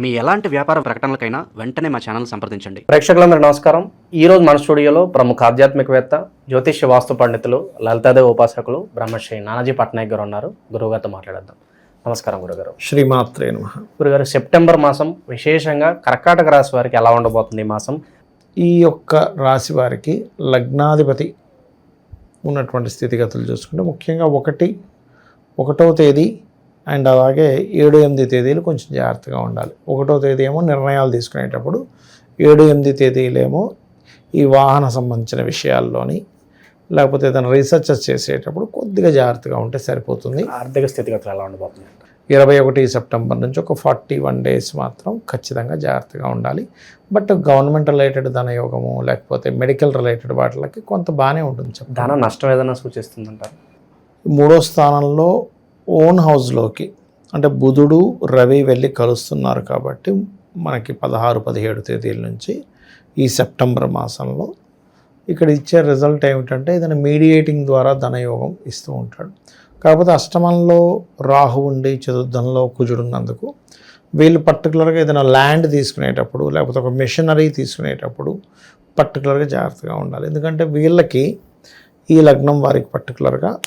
మీ ఎలాంటి వ్యాపార ప్రకటనలకైనా వెంటనే మా ఛానల్ సంప్రదించండి. ప్రేక్షకులందరూ నమస్కారం. ఈ రోజు మన స్టూడియోలో ప్రముఖ ఆధ్యాత్మికవేత్త జ్యోతిష్య వాస్తు పండితులు లలితాదేవి ఉపాసకులు బ్రహ్మశ్రీ నానాజీ పట్నాయక్ గారు ఉన్నారు. గురువుగారితో మాట్లాడేద్దాం. నమస్కారం గురుగారు. శ్రీమాత్రే నమ. గురుగారు సెప్టెంబర్ మాసం విశేషంగా కర్కాటక రాశి వారికి ఎలా ఉండబోతుంది ఈ మాసం? ఈ యొక్క రాశి వారికి లగ్నాధిపతి ఉన్నటువంటి స్థితిగతులు చూసుకుంటే ముఖ్యంగా ఒకటి ఒకటో తేదీ అండ్ అలాగే ఏడు ఎనిమిది తేదీలు కొంచెం జాగ్రత్తగా ఉండాలి. ఒకటో తేదీ ఏమో నిర్ణయాలు తీసుకునేటప్పుడు ఏడు ఎనిమిది తేదీలేమో ఈ వాహన సంబంధించిన విషయాల్లోని లేకపోతే ఏదైనా రీసెర్చెస్ చేసేటప్పుడు కొద్దిగా జాగ్రత్తగా ఉంటే సరిపోతుంది. ఆర్థిక స్థితిగతులు ఎలా ఉండబోతుంది ఇరవై ఒకటి సెప్టెంబర్ నుంచి ఒక ఫార్టీ వన్ డేస్ మాత్రం ఖచ్చితంగా జాగ్రత్తగా ఉండాలి. బట్ గవర్నమెంట్ రిలేటెడ్ ధనయోగము లేకపోతే మెడికల్ రిలేటెడ్ వాటికి కొంత బాగానే ఉంటుంది ధన నష్టం ఏదైనా సూచిస్తుందంటారు? మూడో స్థానంలో ఓన్ హౌస్లోకి. అంటే బుధుడు రవి వెళ్ళి కలుస్తున్నారు కాబట్టి మనకి పదహారు పదిహేడు తేదీల నుంచి ఈ సెప్టెంబర్ మాసంలో ఇక్కడ ఇచ్చే రిజల్ట్ ఏమిటంటే ఏదైనా మీడియేటింగ్ ద్వారా ధనయోగం ఇస్తూ ఉంటాడు. కాకపోతే అష్టమంలో రాహు ఉండి చతుర్థంలో కుజుడున్నందుకు వీళ్ళు పర్టికులర్గా ఏదైనా ల్యాండ్ తీసుకునేటప్పుడు లేకపోతే ఒక మిషనరీ తీసుకునేటప్పుడు పర్టికులర్గా జాగ్రత్తగా ఉండాలి. ఎందుకంటే వీళ్ళకి ఈ లగ్నం వారికి పర్టికులర్గా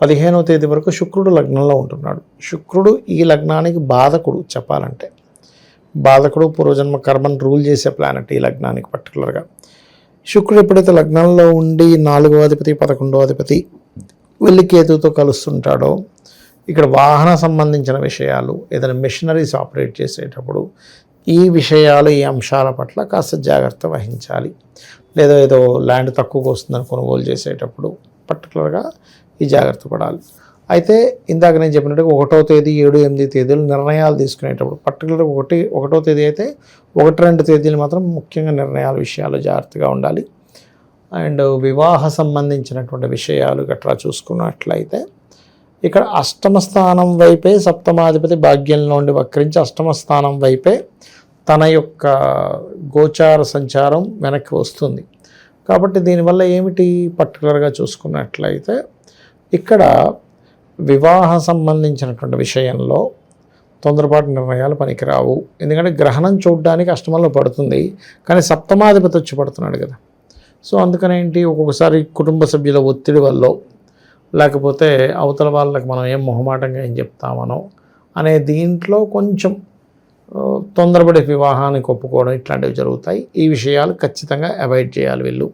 పదిహేనవ తేదీ వరకు శుక్రుడు లగ్నంలో ఉంటున్నాడు. శుక్రుడు ఈ లగ్నానికి బాధకుడు చెప్పాలంటే. బాధకుడు పూర్వజన్మ కర్మను రూల్ చేసే ప్లానెట్ ఈ లగ్నానికి పర్టికులర్గా శుక్రుడు ఎప్పుడైతే లగ్నంలో ఉండి నాలుగో అధిపతి పదకొండవ అధిపతి వెళ్ళి కేతుతో కలుస్తుంటాడో ఇక్కడ వాహన సంబంధించిన విషయాలు ఏదైనా మిషనరీస్ ఆపరేట్ చేసేటప్పుడు ఈ విషయాలు ఈ అంశాల పట్ల కాస్త జాగ్రత్త వహించాలి. లేదా ఏదో ల్యాండ్ తక్కువగా వస్తుందని కొనుగోలు చేసేటప్పుడు పర్టికులర్గా ఈ జాగ్రత్త పడాలి. అయితే ఇందాక నేను చెప్పినట్టుగా ఒకటో తేదీ ఏడు ఎనిమిది తేదీలు నిర్ణయాలు తీసుకునేటప్పుడు పర్టికులర్గా ఒకటి ఒకటో తేదీ అయితే ఒకటి రెండు తేదీలు మాత్రం ముఖ్యంగా నిర్ణయాల విషయాలు జాగ్రత్తగా ఉండాలి. అండ్ వివాహ సంబంధించినటువంటి విషయాలు గట్రా చూసుకున్నట్లయితే ఇక్కడ అష్టమ స్థానం వైపే సప్తమాధిపతి భాగ్యంలో ఉండి వక్రించి అష్టమ స్థానం వైపే తన యొక్క గోచార సంచారం వెనక్కి వస్తుంది. కాబట్టి దీనివల్ల ఏమిటి? పర్టికులర్గా చూసుకున్నట్లయితే ఇక్కడ వివాహ సంబంధించినటువంటి విషయంలో తొందరపాటు నిర్ణయాలు పనికిరావు. ఎందుకంటే గ్రహణం చూడడానికి అష్టమంలో పడుతుంది కానీ సప్తమాధిపతి వచ్చి పడుతున్నాడు కదా. సో అందుకనేంటి ఒక్కొక్కసారి కుటుంబ సభ్యుల ఒత్తిడి వల్ల లేకపోతే అవతల వాళ్ళకి మనం ఏం మొహమాటంగా ఏం చెప్తామనో అనే దీంట్లో కొంచెం తొందరపడే తొందరపడి వివాహానికి ఒప్పుకోవడం ఇట్లాంటివి జరుగుతాయి. ఈ విషయాలు ఖచ్చితంగా అవాయిడ్ చేయాలి వీళ్ళు.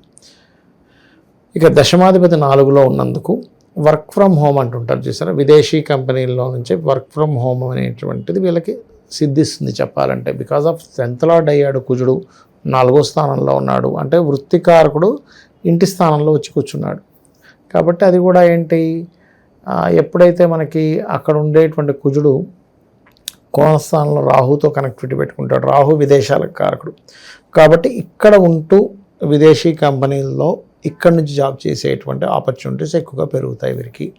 ఇక దశమాధిపతి నాలుగులో ఉన్నందుకు వర్క్ ఫ్రమ్ హోమ్ అంటుంటారు చూసారా? విదేశీ కంపెనీల్లో నుంచి వర్క్ ఫ్రమ్ హోమ్ అనేటువంటిది వీళ్ళకి సిద్ధిస్తుంది చెప్పాలంటే. బికాజ్ ఆఫ్ సెంతలాడ్ అయ్యాడు కుజుడు నాలుగో స్థానంలో ఉన్నాడు. అంటే వృత్తికారకుడు ఇంటి స్థానంలో వచ్చి కూర్చున్నాడు. కాబట్టి అది కూడా ఏంటి? ఎప్పుడైతే మనకి అక్కడ ఉండేటువంటి కుజుడు కోణస్థానంలో రాహుతో కనెక్టివిటీ పెట్టుకుంటాడు. రాహు విదేశాలకు కారకుడు. కాబట్టి ఇక్కడ ఉంటూ విదేశీ కంపెనీల్లో ఇక్కడ నుంచి జాబ్ చేసేటువంటి ఆపర్చునిటీస్ ఎక్కువగా పెరుగుతాయి వీరికి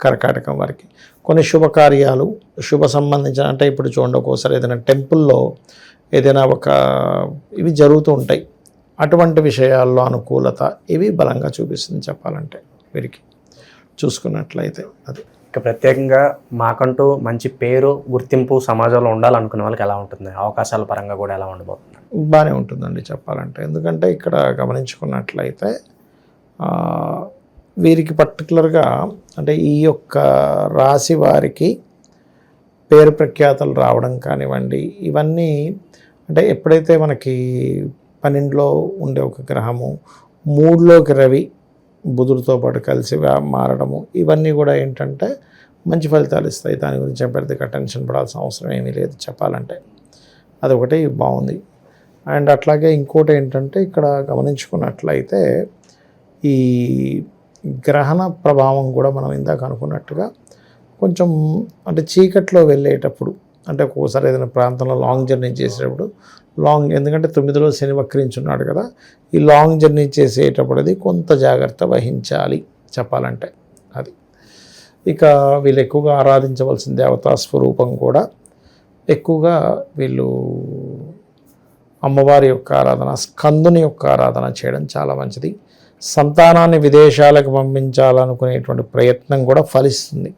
కర్కాటకం వారికి. కొన్ని శుభకార్యాలు శుభ సంబంధించిన అంటే ఇప్పుడు చూడండి ఒక్కోసారి ఏదైనా టెంపుల్లో ఏదైనా ఒక ఇవి జరుగుతూ ఉంటాయి. అటువంటి విషయాల్లో అనుకూలత ఇవి బలంగా చూపిస్తుంది చెప్పాలంటే వీరికి. చూసుకున్నట్లయితే అది. ఇక ప్రత్యేకంగా మాకంటూ మంచి పేరు గుర్తింపు సమాజంలో ఉండాలనుకునే వాళ్ళకి ఎలా ఉంటుంది? అవకాశాల పరంగా కూడా ఎలా ఉండబోతుంది? బాగానే ఉంటుందండి చెప్పాలంటే. ఎందుకంటే ఇక్కడ గమనించుకున్నట్లయితే వీరికి పర్టికులర్గా అంటే ఈ యొక్క రాశి వారికి పేరు ప్రఖ్యాతలు రావడం కానివ్వండి ఇవన్నీ అంటే ఎప్పుడైతే మనకి పన్నెండులో ఉండే ఒక గ్రహము మూడులోకి రవి బుధుడితో పాటు కలిసి మారడము ఇవన్నీ కూడా ఏంటంటే మంచి ఫలితాలు ఇస్తాయి. దాని గురించి పెద్దగా టెన్షన్ పడాల్సిన అవసరం ఏమీ లేదు చెప్పాలంటే. అదొకటి బాగుంది అండ్ అట్లాగే ఇంకోటి ఏంటంటే ఇక్కడ గమనించుకున్నట్లయితే ఈ గ్రహణ ప్రభావం కూడా మనం ఇందాక అనుకున్నట్టుగా కొంచెం అంటే చీకట్లో వెళ్ళేటప్పుడు అంటే ఒక్కోసారి ఏదైనా ప్రాంతంలో లాంగ్ జర్నీ చేసేటప్పుడు లాంగ్ ఎందుకంటే తొమ్మిదిలో శని వక్రించున్నాడు కదా ఈ లాంగ్ జర్నీ చేసేటప్పుడు అది కొంత జాగ్రత్త వహించాలి చెప్పాలంటే అది. ఇక వీళ్ళు ఎక్కువగా ఆరాధించవలసిన దేవతా స్వరూపం కూడా. ఎక్కువగా వీళ్ళు అమ్మవారి యొక్క ఆరాధన స్కందుని యొక్క ఆరాధన చేయడం చాలా మంచిది. సంతానాన్ని విదేశాలకు పంపించాలనుకునేటువంటి ప్రయత్నం కూడా ఫలిస్తుంది.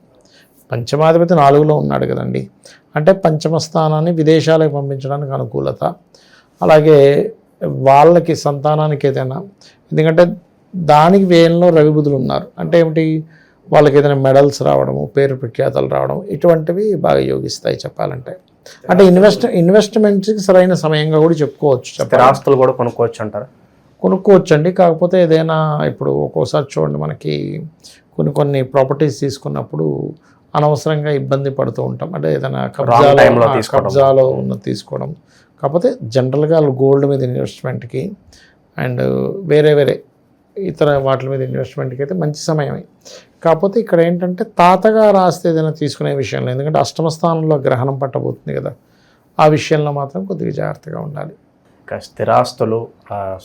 పంచమాధిపతి నాలుగులో ఉన్నాడు కదండి. అంటే పంచమ స్థానాన్ని విదేశాలకు పంపించడానికి అనుకూలత. అలాగే వాళ్ళకి సంతానానికి ఏదైనా ఎందుకంటే దానికి వేయంలో రవి బుధులు ఉన్నారు. అంటే ఏమిటి? వాళ్ళకి ఏదైనా మెడల్స్ రావడము పేరు ప్రఖ్యాతలు రావడం ఇటువంటివి బాగా యోగిస్తాయి చెప్పాలంటే. అంటే ఇన్వెస్ట్ ఇన్వెస్ట్మెంట్స్కి సరైన సమయంగా కూడా చెప్పుకోవచ్చు స్థిరాస్తులు కూడా కొనుక్కోవచ్చు అంటారా? కొనుక్కోవచ్చండి. కాకపోతే ఏదైనా ఇప్పుడు ఒక్కోసారి చూడండి మనకి కొన్ని కొన్ని ప్రాపర్టీస్ తీసుకున్నప్పుడు అనవసరంగా ఇబ్బంది పడుతూ ఉంటాం. అంటే ఏదైనా కబ్జాలో. కబ్జాలో ఉన్న తీసుకోవడం. కాకపోతే జనరల్గా గోల్డ్ మీద ఇన్వెస్ట్మెంట్కి అండ్ వేరే వేరే ఇతర వాటి మీద ఇన్వెస్ట్మెంట్కి అయితే మంచి సమయమే. కాకపోతే ఇక్కడ ఏంటంటే తాతగా రాస్తే ఏదైనా తీసుకునే విషయంలో ఎందుకంటే అష్టమ స్థానంలో గ్రహణం పట్టబోతుంది కదా ఆ విషయంలో మాత్రం కొద్దిగా జాగ్రత్తగా ఉండాలి. స్థిరాస్తులు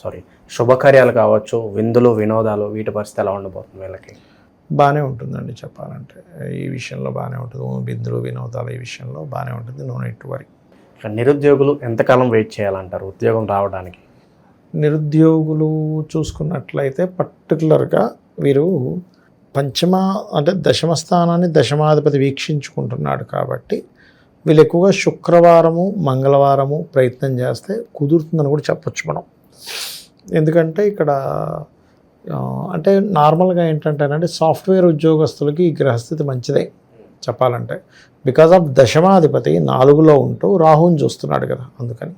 సారీ శుభకార్యాలు కావచ్చు విందులు వినోదాలు వీటి పరిస్థితి ఎలా ఉండబోతుంది వీళ్ళకి? బాగానే ఉంటుందండి చెప్పాలంటే. ఈ విషయంలో బాగానే ఉంటుంది. బిందులు వినోదాలు ఈ విషయంలో బాగానే ఉంటుంది. నో నెట్ వరి ఇక నిరుద్యోగులు ఎంతకాలం వెయిట్ చేయాలంటారు ఉద్యోగం రావడానికి? నిరుద్యోగులు చూసుకున్నట్లయితే పర్టికులర్గా వీరు పంచమ అంటే దశమ స్థానాన్ని దశమాధిపతి వీక్షించుకుంటున్నాడు కాబట్టి వీళ్ళు ఎక్కువగా శుక్రవారము మంగళవారము ప్రయత్నం చేస్తే కుదురుతుందని కూడా చెప్పొచ్చు మనం. ఎందుకంటే ఇక్కడ అంటే నార్మల్గా ఏంటంటేనంటే సాఫ్ట్వేర్ ఉద్యోగస్తులకి ఈ గ్రహస్థితి మంచిదే చెప్పాలంటే. బికాజ్ ఆఫ్ దశమాధిపతి నాలుగులో ఉంటూ రాహుని చూస్తున్నాడు కదా అందుకని.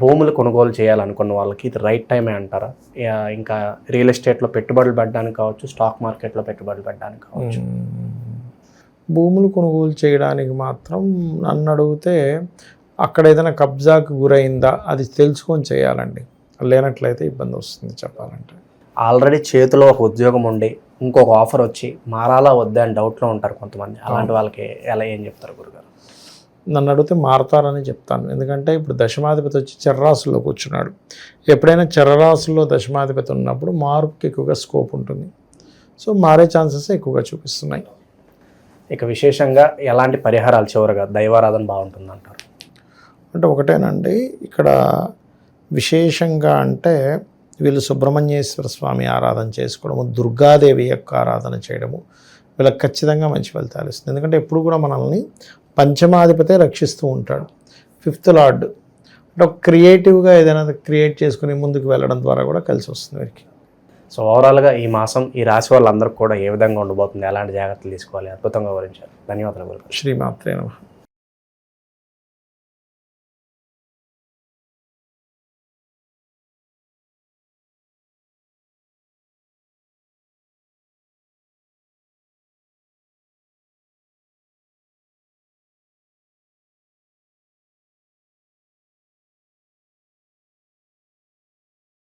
భూములు కొనుగోలు చేయాలనుకున్న వాళ్ళకి ఇది రైట్ టైమే అంటారా? ఇంకా రియల్ ఎస్టేట్లో పెట్టుబడులు పెట్టడానికి కావచ్చు స్టాక్ మార్కెట్లో పెట్టుబడులు పెట్టడానికి కావచ్చు. భూములు కొనుగోలు చేయడానికి మాత్రం నన్ను అడిగితే అక్కడ ఏదైనా కబ్జాకు గురైందా అది తెలుసుకొని చేయాలండి. లేనట్లయితే ఇబ్బంది వస్తుంది చెప్పాలంటే. ఆల్రెడీ చేతిలో ఒక ఉద్యోగం ఉండి ఇంకొక ఆఫర్ వచ్చి మారాలా వద్దా అని డౌట్లో ఉంటారు కొంతమంది. అలాంటి వాళ్ళకి ఎలా ఏం చెప్తారు గురుగారు? నన్ను అడిగితే మారతారని చెప్తాను. ఎందుకంటే ఇప్పుడు దశమాధిపతి వచ్చి చర్రాసుల్లో కూర్చున్నాడు. ఎప్పుడైనా చర్రరాశుల్లో దశమాధిపతి ఉన్నప్పుడు మార్పుకి ఎక్కువగా స్కోప్ ఉంటుంది. సో మారే ఛాన్సెస్ ఎక్కువగా చూపిస్తున్నాయి. ఇక విశేషంగా ఎలాంటి పరిహారాలు చివరగా దైవారాధన బాగుంటుంది అంటారు అంటే ఒకటేనండి ఇక్కడ విశేషంగా అంటే వీళ్ళు సుబ్రహ్మణ్యేశ్వర స్వామి ఆరాధన చేసుకోవడము దుర్గాదేవి యొక్క ఆరాధన చేయడము వీళ్ళకి ఖచ్చితంగా మంచి ఫలితాలు ఇస్తుంది. ఎందుకంటే ఎప్పుడు కూడా మనల్ని పంచమాధిపతే రక్షిస్తూ ఉంటాడు. Fifth lord. అంటే ఒక క్రియేటివ్గా ఏదైనా క్రియేట్ చేసుకుని ముందుకు వెళ్ళడం ద్వారా కూడా కలిసి వస్తుంది వీరికి. సో ఓవరాల్గా ఈ మాసం ఈ రాశి వాళ్ళందరికీ కూడా ఏ విధంగా ఉండబోతుంది? ఎలాంటి జాగ్రత్తలు తీసుకోవాలి? అద్భుతంగా వివరించారు. ధన్యవాదాలు శ్రీమాత్రే నమః.